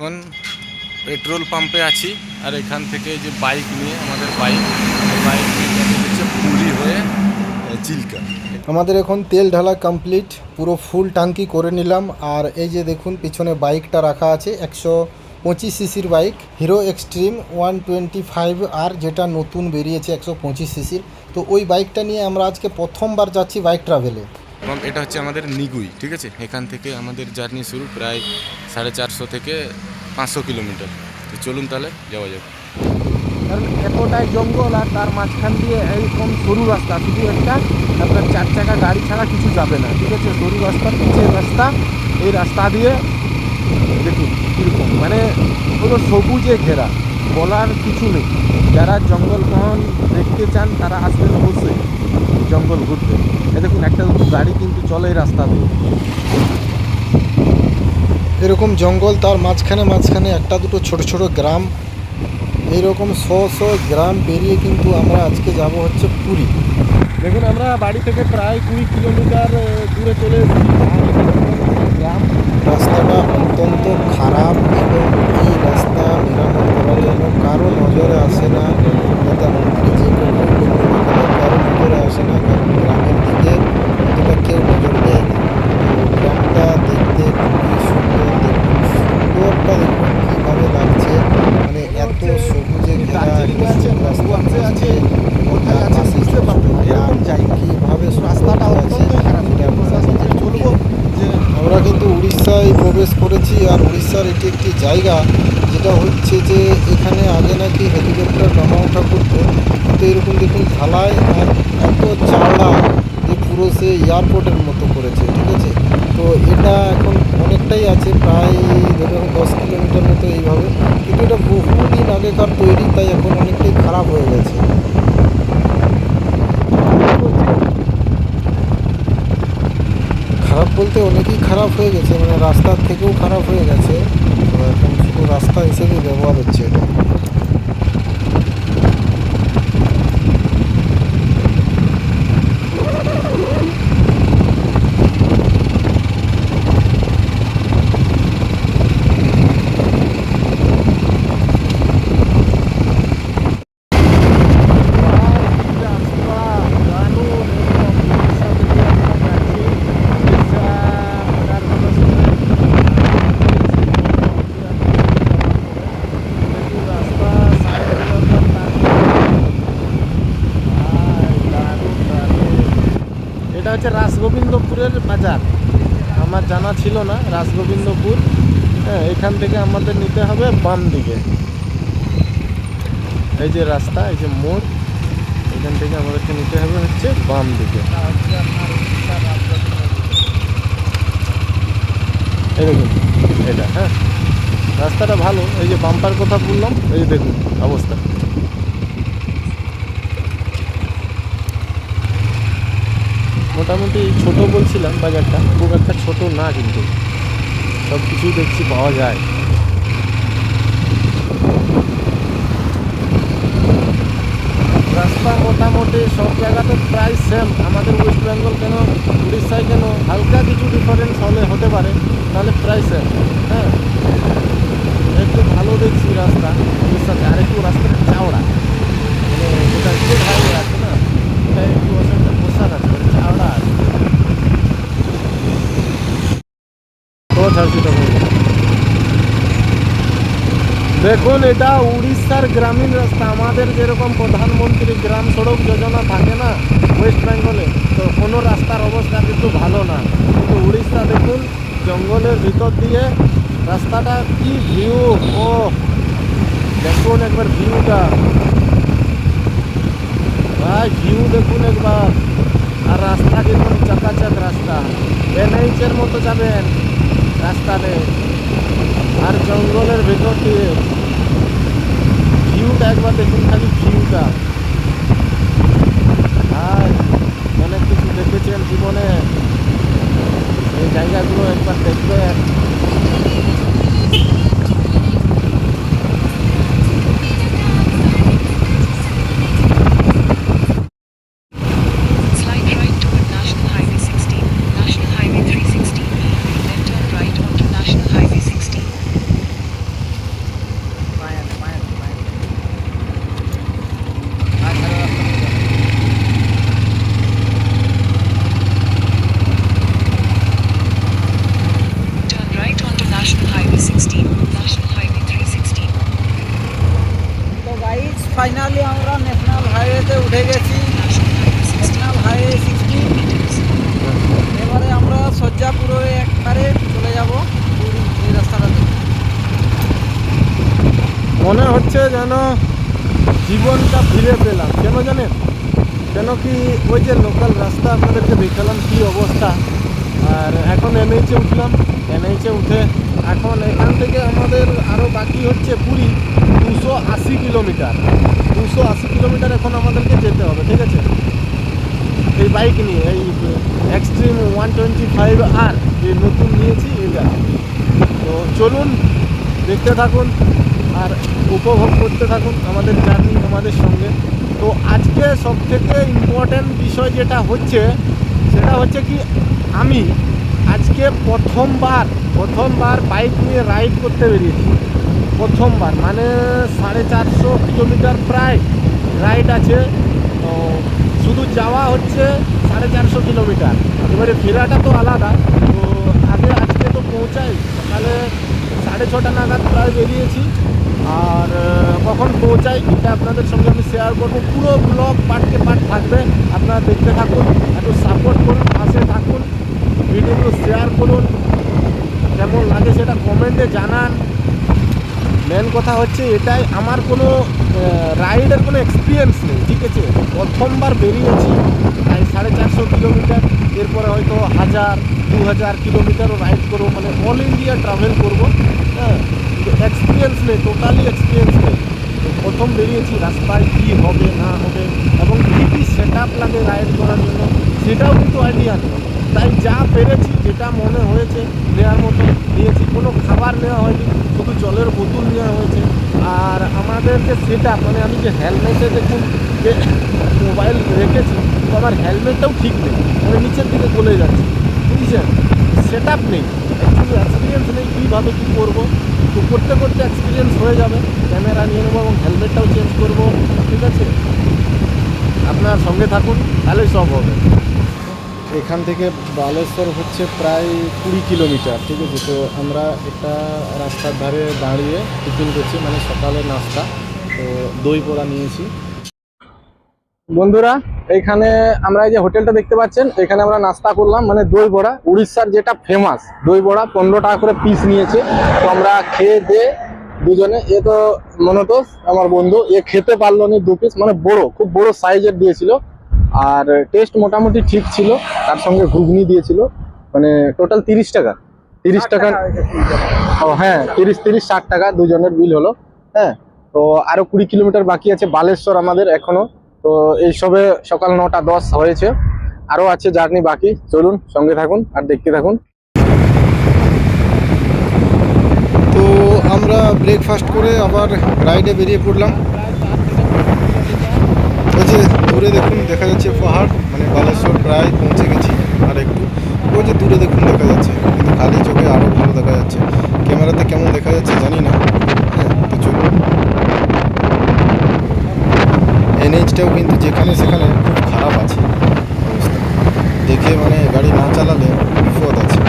এখন পেট্রোল পাম্পে আছি আর এখান থেকে যে বাইক নিয়ে আমাদের বাইক বাইক নিয়ে পুরী হয়ে চিল্কা। আমাদের এখন তেল ঢালা কমপ্লিট পুরো ফুল টাঙ্কি করে নিলাম। আর এই যে দেখুন পিছনে বাইকটা রাখা আছে একশো পঁচিশ সিসির bike Hero Xtreme one twenty five আর যেটা নতুন বেরিয়েছে একশো পঁচিশ সিসির তো ওই বাইকটা নিয়ে আমরা আজকে প্রথমবার যাচ্ছি বাইক ট্রাভেলে এবং এটা হচ্ছে আমাদের নিগুই ঠিক আছে? এখান থেকে আমাদের জার্নি শুরু প্রায় সাড়ে চারশো থেকে পাঁচশো কিলোমিটার। তো চলুন তাহলে, যাওয়া যাবে কারণ এতটাই জঙ্গল আর তার মাঝখান দিয়ে এইরকম সরু রাস্তা, শুধু একটা, আপনার চার চাকা গাড়ি ছাড়া কিছু যাবে না, ঠিক আছে? সরু রাস্তা, পিচের রাস্তা, এই রাস্তা দিয়ে দেখুন কীরকম। মানে পুরো সবুজে ঘেরা, বলার কিছু নেই। যারা জঙ্গল মহল দেখতে চান, তারা আসবেন অবশ্যই জঙ্গল ঘুরতে। দেখুন, একটা গাড়ি কিন্তু চলে এই রাস্তা দিয়ে। এরকম জঙ্গল, তার মাঝখানে মাঝখানে একটা দুটো ছোট ছোট গ্রাম। এইরকম শ শ গ্রাম পেরিয়ে কিন্তু আমরা আজকে যাব হচ্ছে পুরী। দেখুন, আমরা বাড়ি থেকে প্রায় কুড়ি কিলোমিটার দূরে চলে গ্রাম রাস্তাটা অত্যন্ত খারাপ এবং এই রাস্তা মেরামত করার জন্য কারও নজরে আসে না কারও নজরে আসে না, কারণ গ্রামের দিকে কেউ নজর দেয় না তো গ্রামটা দেখতে খুবই সুন্দর দেখুন সুন্দরটা দেখুন কীভাবে লাগছে মানে এত সবুজে ঘেরা দার্জিলিং একটা আছে, রাস্তা মধুয়াতে আছে, কোথায় তার আছে পাশে বুঝতে ছোট পারবেন না। গ্রাম এরকম জায়গা। কীভাবে রাস্তাটা সুন্দর আছে অত্যন্তই খারাপ সেটা আপনারা প্রশাসনকে নিজের বলব যে আমরা কিন্তু উড়িষ্যায় প্রবেশ করেছি আর উড়িষ্যার এটি একটি জায়গা যেটা হচ্ছে যে এখানে আগে নাকি হেলিকপ্টার নামা ওঠা করতো। তো এরকম দেখুন আর এত চাওড়া যে পুরো সে এয়ারপোর্টের মতো করেছে, ঠিক আছে? তো এটা এখন অনেকটাই আছে, প্রায় ধরুন দশ কিলোমিটার মতো এইভাবে। কিন্তু এটা বহুদিন আগেকার তৈরি, তাই এখন অনেকটাই খারাপ হয়ে গেছে। খারাপ বলতে অনেকেই খারাপ হয়ে গেছে মানে রাস্তার থেকেও খারাপ হয়ে গেছে। এখন শুধু রাস্তা হিসেবে ব্যবহার হচ্ছে এটা। হচ্ছে রাসগোবিন্দপুরের বাজার। আমার জানা ছিল না, রাজগোবিন্দপুর। হ্যাঁ এখান থেকে আমাদের নিতে হবে বাম দিকে। এই যে রাস্তা, এই যে মোড়, এখান থেকে আমাদেরকে নিতে হবে হচ্ছে বাম দিকে। এই দেখুন, এটা হ্যাঁ। রাস্তাটা ভালো, এই যে বাম্পার কথা বললাম, এই দেখুন, অবস্থা। মোটামুটি ছোট বলছিলাম বাজারটা, খুব একটা ছোট না কিন্তু। সব কিছুই দেখছি পাওয়া যায়। রাস্তা মোটামুটি সব জায়গাতে প্রায় সেম আমাদের ওয়েস্ট বেঙ্গল কেন, উড়িষ্যায় কেন, হালকা কিছু ডিফারেন্স হলে হতে পারে, তাহলে প্রায় সেম হ্যাঁ? একটু ভালো দেখছি রাস্তা, উড়িষ্যাতে। আর একটু রাস্তাটা চাওড়া মানে যেটা স্টেট হাইওয়ে আছে না এটা একটু অসুবিধা পোশাক আছে মানে চাওড়া আছে তো ছাড়ছি তখন দেখুন, এটা উড়িষ্যার গ্রামীণ রাস্তা। আমাদের যেরকম প্রধানমন্ত্রী গ্রাম সড়ক যোজনা থাকে না ওয়েস্ট বেঙ্গলে তো কোনো রাস্তার অবস্থা কিন্তু ভালো না। কিন্তু উড়িষ্যা দেখুন, জঙ্গলের ভিতর দিয়ে রাস্তাটা কি ভিউ ও দেখুন একবার ভিউটা ভাই ভিউ দেখুন একবার। আর রাস্তা দেখুন চাকাচাক রাস্তা। এনএইচের মতো যাবেন রাস্তাতে। আর জঙ্গলের ভেতর দিয়ে ভিউটা একবার দেখুন খালি ভিউটা আর অনেক কিছু দেখেছেন জীবনে। এই জায়গাগুলো একবার দেখবেন। উঠে গেছি। এবারে আমরা সজ্জাপুর একবারে চলে যাব এই রাস্তাটাতে। মনে হচ্ছে যেন জীবনটা ফিরে পেলাম। কেন জানেন? কেন কি ওই যে লোকাল রাস্তা আপনাদেরকে দেখালাম কী অবস্থা। আর এখন এনএইচে উঠলাম। এনএইচে উঠে এখন এখান থেকে আমাদের আরও বাকি হচ্ছে পুরী দুশো আশি কিলোমিটার। দুশো আশি কিলোমিটার এখন আমাদেরকে যেতে হবে, ঠিক আছে? এই বাইক নিয়ে, এই এক্সট্রিম ওয়ান টোয়েন্টি ফাইভ আর যে নতুন নিয়েছি, এটা। তো চলুন, দেখতে থাকুন আর উপভোগ করতে থাকুন আমাদের জার্নি আমাদের সঙ্গে। তো আজকে সব থেকে ইম্পর্ট্যান্ট বিষয় যেটা হচ্ছে, সেটা হচ্ছে কি, আমি আজকে প্রথমবার প্রথমবার বাইক নিয়ে রাইড করতে বেরিয়েছি। প্রথমবার মানে সাড়ে চারশো কিলোমিটার প্রায় রাইড আছে। তো শুধু যাওয়া হচ্ছে সাড়ে চারশো কিলোমিটার। এবারে ফেরাটা তো আলাদা, তো আগে আজকে তো পৌঁছাই, সকালে সাড়ে ছটা নাগাদ প্রায় বেরিয়েছি। আর কখন পৌঁছাই এটা আপনাদের সঙ্গে আমি শেয়ার করব। পুরো ব্লগ পার্টকে পার্ট থাকবে, আপনারা দেখতে থাকুন, একটু সাপোর্ট করুন, পাশে থাকুন ভিডিওগুলো শেয়ার করুন। কেমন লাগে সেটা কমেন্টে জানান। মেন কথা হচ্ছে এটাই, আমার কোনো রাইডের কোনো এক্সপিরিয়েন্স নেই, ঠিক আছে? প্রথমবার বেরিয়েছি, প্রায় সাড়ে চারশো কিলোমিটার, এরপরে হয়তো হাজার, দু হাজার কিলোমিটারও রাইড করব মানে অল ইন্ডিয়া ট্রাভেল করব হ্যাঁ? এক্সপিরিয়েন্স নেই টোটালি এক্সপিরিয়েন্স নেই। প্রথম বেরিয়েছি, রাস্তায় কী হবে, না হবে, এবং কী কী সেট আপ লাগে রাইড করার জন্য, সেটাও কিন্তু আইডিয়া নেই। তাই যা পেরেছি, যেটা মনে হয়েছে নেওয়ার মতো নিয়েছি কোনো খাবার নেওয়া হয়নি, শুধু জলের বোতল নেওয়া হয়েছে। আর আমাদের যে সেট মানে আমি যে হেলমেটে দেখুন যে মোবাইল রেখেছি, তো আমার হেলমেটটাও ঠিক নেই। মানে নিচের দিকে চলে যাচ্ছে। বুঝছেন? সেট আপ নেই। অ্যাকচুয়ালি এক্সপিরিয়েন্স নেই কীভাবে কী করব। তো করতে করতে এক্সপিরিয়েন্স হয়ে যাবে। ক্যামেরা নিয়ে নেব এবং হেলমেটটাও চেঞ্জ করব। ঠিক আছে? আপনার সঙ্গে থাকুন, তাহলেই সব হবে। এখান থেকে বালেশ্বর হচ্ছে প্রায় কুড়ি কিলোমিটার, ঠিক আছে? তো আমরা একটা রাস্তার ধারে দাঁড়িয়ে টিফিন করছি মানে সকালের নাস্তা। তো দই পোড়া নিয়েছি। বন্ধুরা, এখানে আমরা এই যে হোটেলটা দেখতে পাচ্ছেন, এখানে আমরা নাস্তা করলাম মানে দই বড়া। উড়িষ্যার যেটা ফেমাস দই বড়া পনেরো টাকা করে পিস নিয়েছে। তো আমরা খেয়ে দিয়ে দুজনে, এ তো মনোতোষ, আমার বন্ধু, এ খেতে পারল না দু পিস মানে বড়, খুব বড় সাইজের দিয়েছিল। আর টেস্ট মোটামুটি ঠিক ছিল তার সঙ্গে ঘুগনি দিয়েছিল মানে টোটাল তিরিশ টাকা। তিরিশ টাকা ও হ্যাঁ তিরিশ তিরিশ ষাট টাকা দুজনের বিল হলো হ্যাঁ। তো আরও কুড়ি কিলোমিটার বাকি আছে বালেশ্বর আমাদের এখনও। তো এইসবে সকাল নটা দশ হয়েছে। আরও আছে জার্নি বাকি চলুন সঙ্গে থাকুন আর দেখতে থাকুন। তো আমরা ব্রেকফাস্ট করে আবার রাইডে বেরিয়ে পড়লাম। ওই যে দূরে দেখুন দেখা যাচ্ছে পাহাড় মানে বালেশ্বর প্রায় পৌঁছে গেছি আর একটু। ওই যে দূরে দেখুন দেখা যাচ্ছে, কিন্তু খালি চোখে আরও ভালো দেখা যাচ্ছে। ক্যামেরাতে কেমন দেখা যাচ্ছে জানি না। হ্যাঁ তো চলুন। এনএইচটাও কিন্তু যেখানে সেখানে খুব খারাপ আছে। দেখে মানে গাড়ি না চালালে বিপদ আছে।